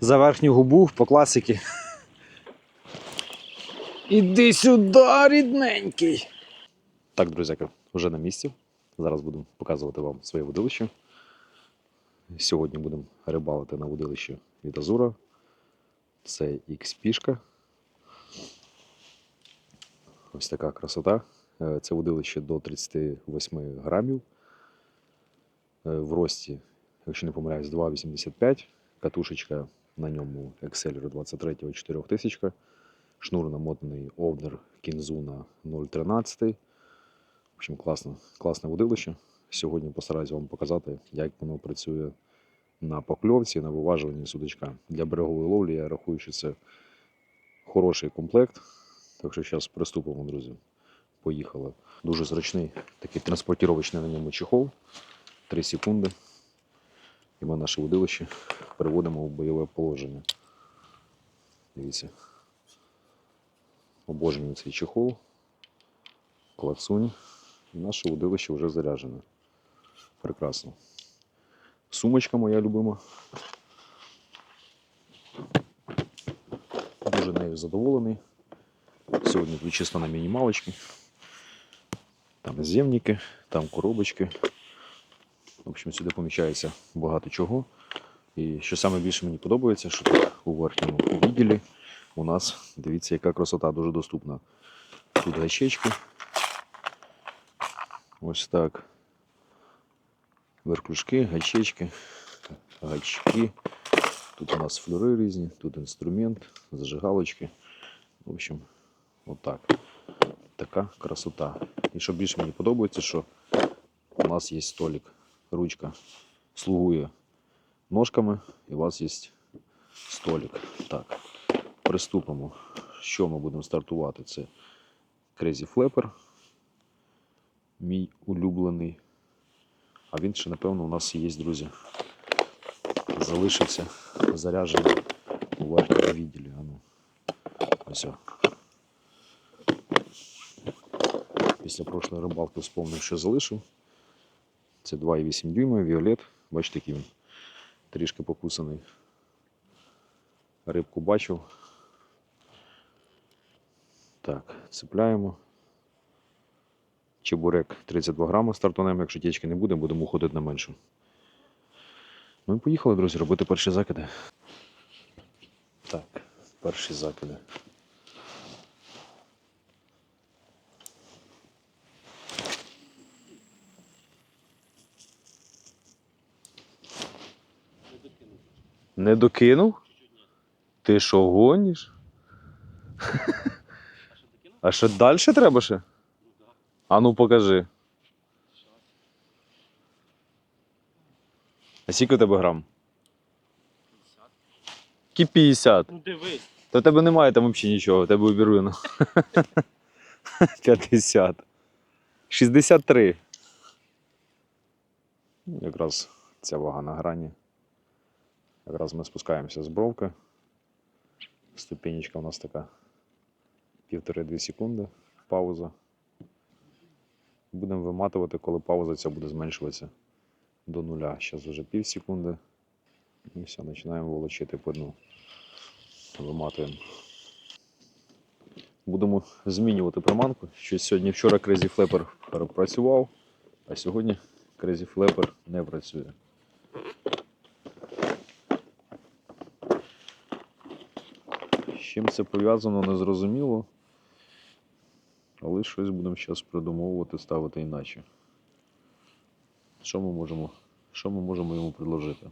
За верхню губу по класики. Іди сюди, рідненький. Так, друзяки, вже на місці. Зараз буду показувати вам своє водилище. Сьогодні будемо рибалити на водилищі від Азура. Це X-пішка. Ось така красота. Е, Це водилище до 38 грамів. Е, В рості, якщо не помиляюсь, 2,85. Катушечка на ньому Exceler 23 4000. Шнур намотаний Овнер Кінзуна 0,13. В общем, класно, класне водилище. Сьогодні постараюсь вам показати, як воно працює на покльовці, на виважуванні судачка. Для берегової ловлі я рахую, що це хороший комплект. Так що зараз приступимо, друзі. Поїхали. Дуже зручний такий транспортировочний на ньому чехол. 3 секунди. І ми наше водилище переводимо в бойове положення. Дивіться. Обожнюю цей чехол. Клацунь. Наше водилище вже заряджене. Прекрасно. Сумочка моя любима. Дуже нею задоволений. Сьогодні тут чисто на мінімалочки. Там зємники, там коробочки. В общем, сюди поміщається багато чого. І що саме більше мені подобається, що тут у верхньому відділі у нас, дивіться, яка красота дуже доступна. Тут гачечки. Ось так. Верклюшки, гачечки, гачки. Тут у нас флюри різні, тут інструмент, зажигалочки. В общем, отак. Така красота. І що більше мені подобається, що у нас є столик, ручка слугує ножками, і у вас є столик. Так, приступимо. Що ми будемо стартувати? Це Crazy Flapper, мій улюблений. А він ще, напевно, у нас є, друзі. Залишився заряджений у верхньому відділі. А ну. Ось. Після прошлої рибалки вспомнив, що залишив. Це 2,8 дюйма, Віолет. Бачите, який він трішки покусаний. Рибку бачив. Так, цепляємо. Чебурек 32 грами стартунем. Якщо тічки не буде, будемо уходити на меншу. Ну і поїхали, друзі, робити перші закиди. Так, перші закиди. Не докинув? Ти що гониш? А що далі треба ще? А ну покажи. А скільки у тебе грам? 50. Кі 50. Ну дивись. Та в тебе немає там взагалі нічого, в тебе обірвано. 50. 63. Ну, Якраз ця вага на грані. Якраз ми спускаємося з бровки. Ступенечка у нас така. Півтори-дві секунди. Пауза. Будемо виматувати, коли пауза ця буде зменшуватися до нуля. Зараз вже пів секунди. І все, починаємо волочити по дну. Виматуємо. Будемо змінювати приманку. Щось сьогодні вчора Crazy Flapper працював, а сьогодні Crazy Flapper не працює. Чим це пов'язано, не зрозуміло. Але щось будемо зараз придумовувати, ставити іначе. Що ми можемо, що ми можемо йому предложити?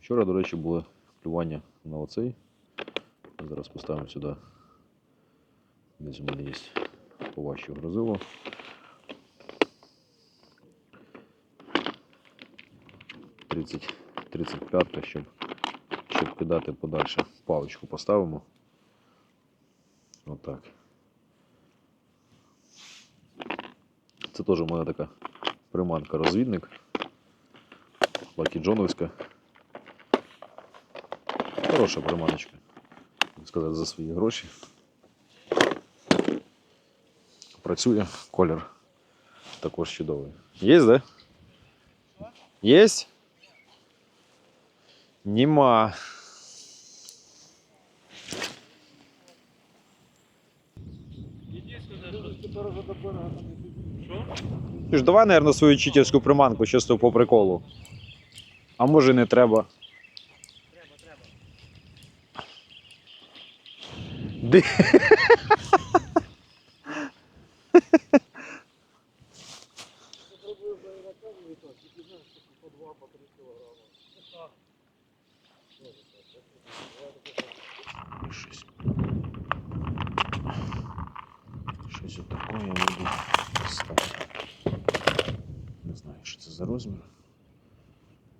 Вчора, до речі, було клювання на оцей. Зараз поставимо сюди. Десь у мене є поважче грозило. Тридцять 35 щоб, щоб кидати подальше. Паличку поставимо. Отак. Це теж у мене така приманка-розвідник. Лакі Джоновська. Хороша приманочка. Так сказати, за свої гроші. Працює, колір також чудовий. Є, да? Є? Нема. Ти ж давай, наверное, свою читерську приманку чисто по приколу. А може не треба. Треба, треба. Ди- Попробую байраками і так, тільки знаєш, що по 2 по 3 кілограми. Щось. Щось отаке я буду ставити. Не знаю, що це за розмір.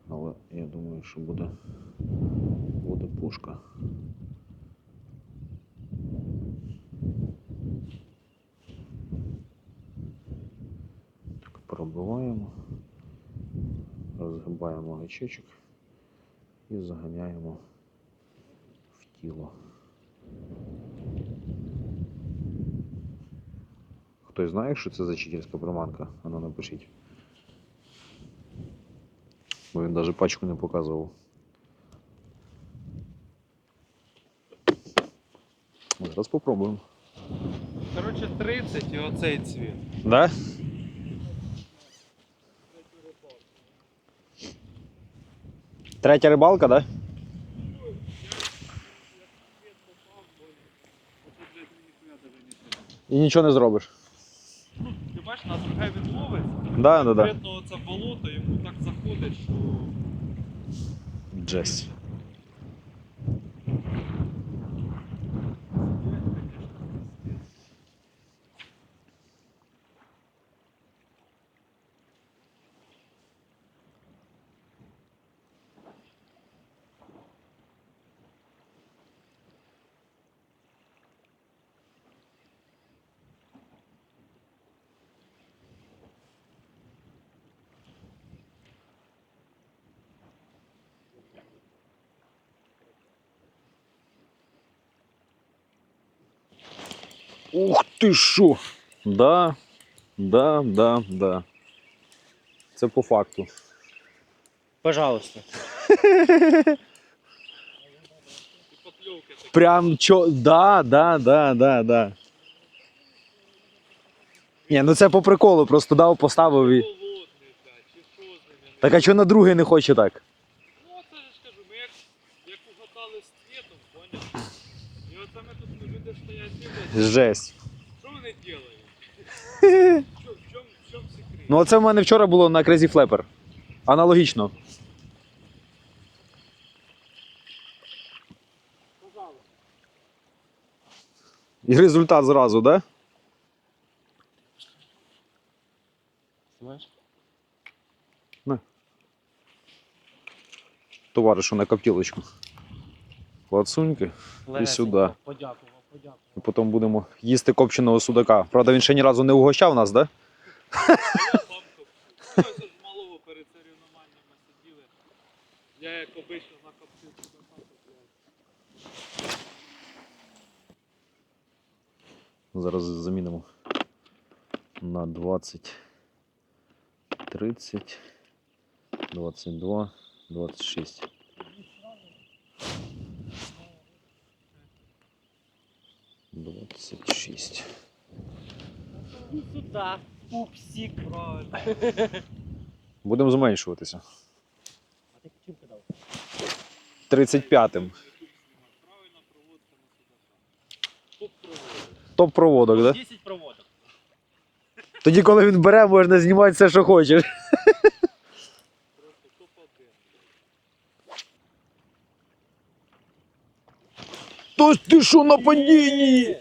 Але я думаю, що буде, буде пушка. Так, пробиваємо, розгибаємо гачечок і заганяємо в тіло. Хтось знає, що це за читерська приманка? Ану напишіть. Бо він навіть пачку не показував. Зараз попробуємо. Коротше, 30 і оцей цвіт. Да? Третя рибалка, да? І нічого не зробиш. Ти бачиш, на друге він ловить. Да, да, да. Конкретно це болото йому так заходить, що Жесть. Ух ти що! Да, да, да, да. Це по факту. Пожалуйста. Прям чо. Да, да, да, да, да. Ні, ну це по приколу, просто дав, поставив і. Так а чого на другий не хоче так? Ну, це ж кажу, ми як, як угадали з цвітом, поняв? І тут ну, люди стоять Жесть. що вони? Що, в чому, в секрет? Ну, оце в мене вчора було на Crazy Flapper. Аналогічно. І результат зразу, да? Знаєш? Товаришу на коптілочку. Лацуньки. сюди. Подякував, подякував. І потім будемо їсти копченого судака. Правда, він ще ні разу не угощав нас, да? Ж малого перед соревнованням ми сиділи. Я як обично накоптив судака, блядь. Зараз замінимо на 20, 30, 22, 26. Двадцять шість. Іди сюди, пупсик. Правильно. Будемо зменшуватися. А ти чим кидав? 35-м. Правильна проводка на судака. Топ проводок. Да? 10 проводок. Тоді, коли він бере, можна знімати все, що хочеш. Просто топ-1. То ти що на падінні?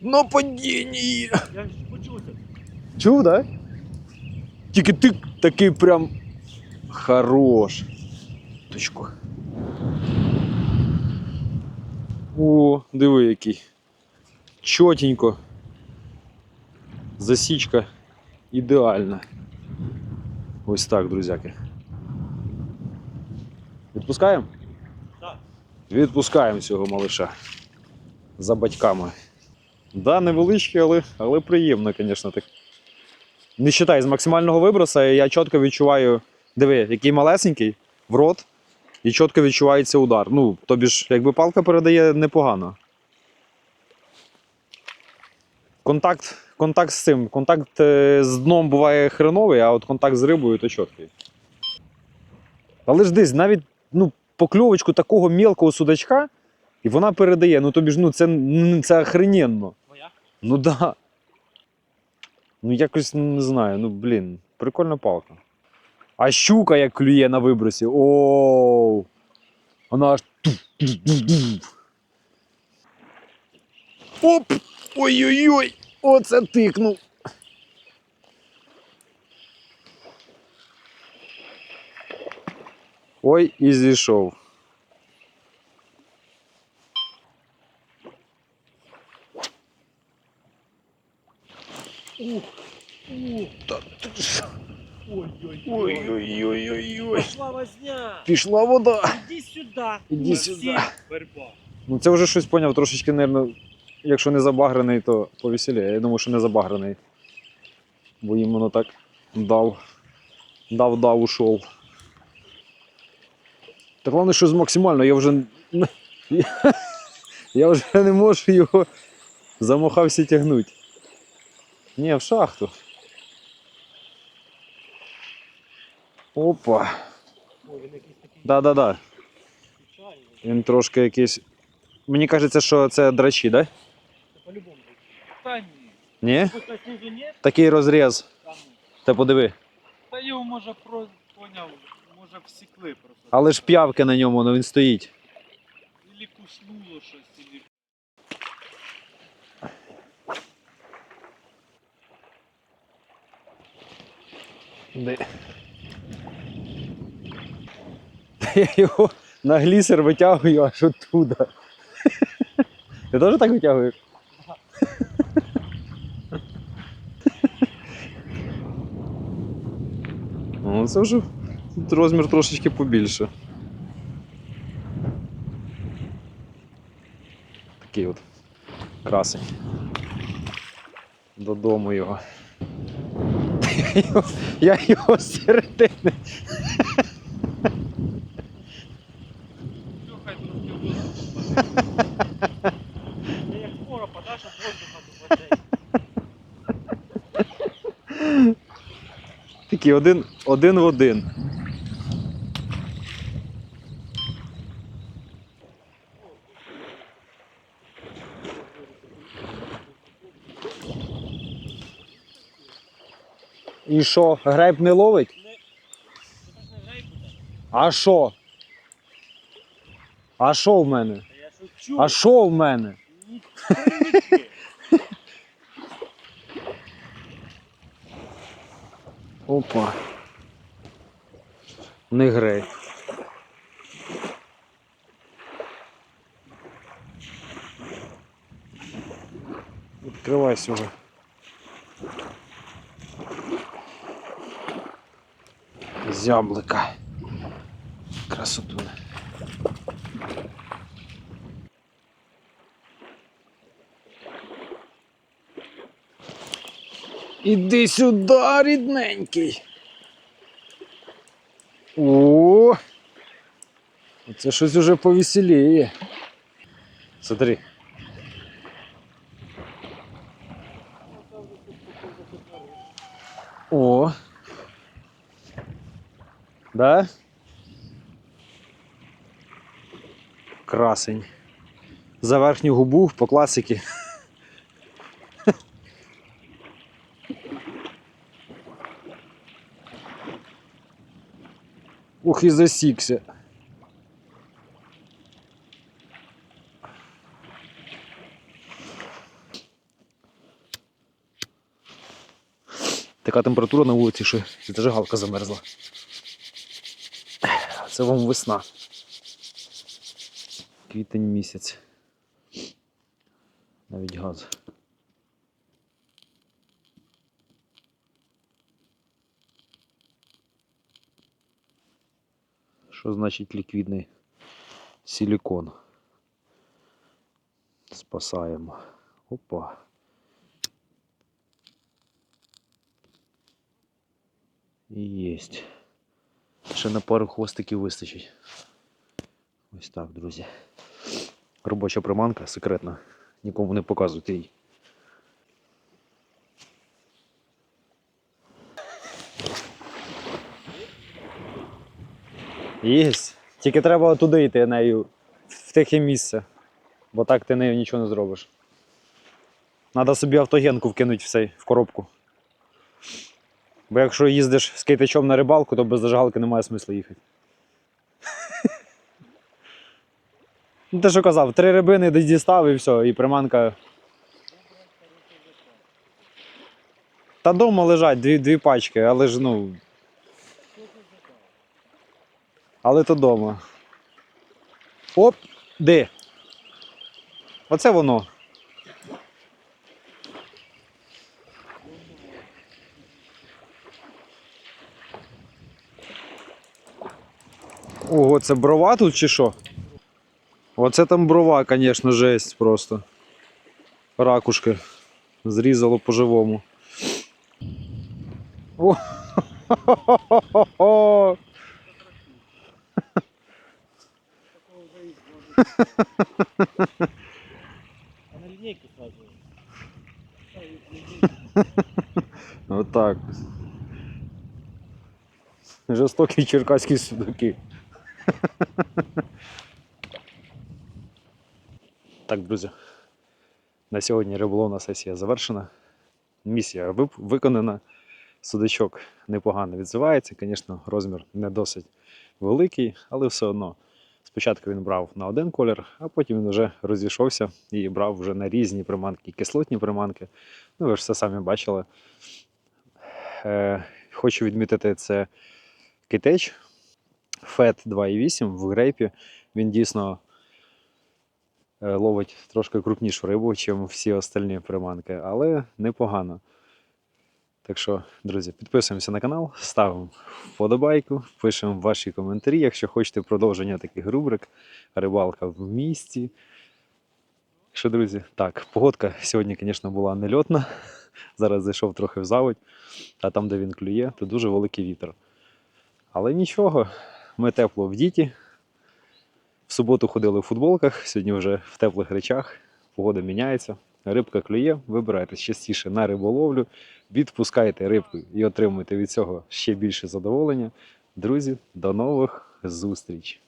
На падінні! Я почувся. Чув, да? Тільки ти такий прям хорош. Точку. О, диви який. Чотенько. Засічка ідеальна. Ось так, друзяки. Відпускаємо? Так. Відпускаємо цього малиша. За батьками. Да, невеличкий, але, але приємно, звісно, так. Не считай, з максимального виброса я чітко відчуваю, диви, який малесенький в рот. і чітко відчувається удар. Ну, тобі ж, якби палка передає непогано. Контакт, контакт з цим. Контакт е, з дном буває хреновий, а от контакт з рибою то чіткий. Але ж десь навіть ну, покльовочку такого мілкого судачка, і вона передає. Ну тобі ж ну, це, ну, це охрененно. Твоя? Ну да. Ну якось не знаю. Ну блін, прикольна палка. А щука як клює на вибросі. Оу. Вона аж. Оп! Ой-ой-ой! Оце тикнув. Ой, і зійшов. Ой-ой-ой-ой-ой. Пошла возня! Пішла вода. Иди сюда! Іди сюди. Верба. Ну це вже щось поняв, трошечки, мабуть, якщо не забагрений, то повеселіє. Я думаю, що не забагрений. Бо їм воно так дав. Дав, дав, ушов. Так головне, що з максимально, я вже. Я, я вже не можу його замахався тягнути. Ні, в шахту. Опа. Він якийсь такий Да-да-да. печальний. Він трошки якийсь. Мені кажеться, що це драчі, так? Да? Це по-любому. Та ні. Ні? Пускай снизу нет, Такий розріз. Там. Та подиви. Та його може про поняв, може всікли просто. Але ж п'явки на ньому, ну він стоїть. Де? Я його на глісер витягую аж оттуда. Ти теж так витягуєш? Ну, це вже розмір трошечки побільше. Такий от красень. Додому його. Його, я його середини. Як скоро. Такий один, один в один. І що, грейп не ловить? А що? А що в мене? А що в мене? Опа. Не грей. Відкривай сюди. Зяблика. Красотуне. Іди сюди, рідненький. О! Це щось уже повеселіє. Смотри. О. Да? Красень. За верхню губу по класиці. Ух, і засікся. Така температура на вулиці, що зажигалка замерзла. Це вам весна. Квітень місяць. Навіть газ. Що значить ліквідний силікон? Спасаємо. Опа. І єсть. Ще на пару хвостиків вистачить. Ось так, друзі. Робоча приманка секретна. Нікому не показуйте її. Єсть. Тільки треба туди йти нею, в тихе місце. Бо так ти нею нічого не зробиш. Треба собі автогенку вкинути в цей в коробку. Бо якщо їздиш з китичом на рибалку, то без зажигалки немає смислу їхати. Ну, ти що казав, три рибини десь дістав і все, і приманка. Та дома лежать дві, дві пачки, але ж ну. Але то дома. Оп, де? Оце воно. Ого, це брова тут чи що? Оце там брова, звісно, жесть просто. Ракушки. Зрізало по-живому. А на линейку сразу. Линейку. Отак. Жорстокі черкаські судаки. Так, друзі. На сьогодні риболовна сесія завершена. Місія виконана. Судачок непогано відзивається. Звісно, розмір не досить великий, але все одно. Спочатку він брав на один колір, а потім він вже розійшовся і брав вже на різні приманки, кислотні приманки. Ну, ви ж все самі бачили. Е, хочу відмітити, це китеч FET 2.8 в грейпі. Він дійсно е, ловить трошки крупнішу рибу, ніж всі остальні приманки, але непогано. Так що, друзі, підписуємося на канал, ставимо вподобайку, пишемо ваші коментарі, якщо хочете продовження таких рубрик. Рибалка в місті. Що, друзі, так, погодка сьогодні, звісно, була нельотна. Зараз зайшов трохи в заводь, а там, де він клює, то дуже великий вітер. Але нічого, ми тепло в діті. В суботу ходили в футболках, сьогодні вже в теплих речах. Погода міняється, рибка клює, вибирайтесь частіше на риболовлю, відпускайте рибку і отримуйте від цього ще більше задоволення. Друзі, до нових зустріч!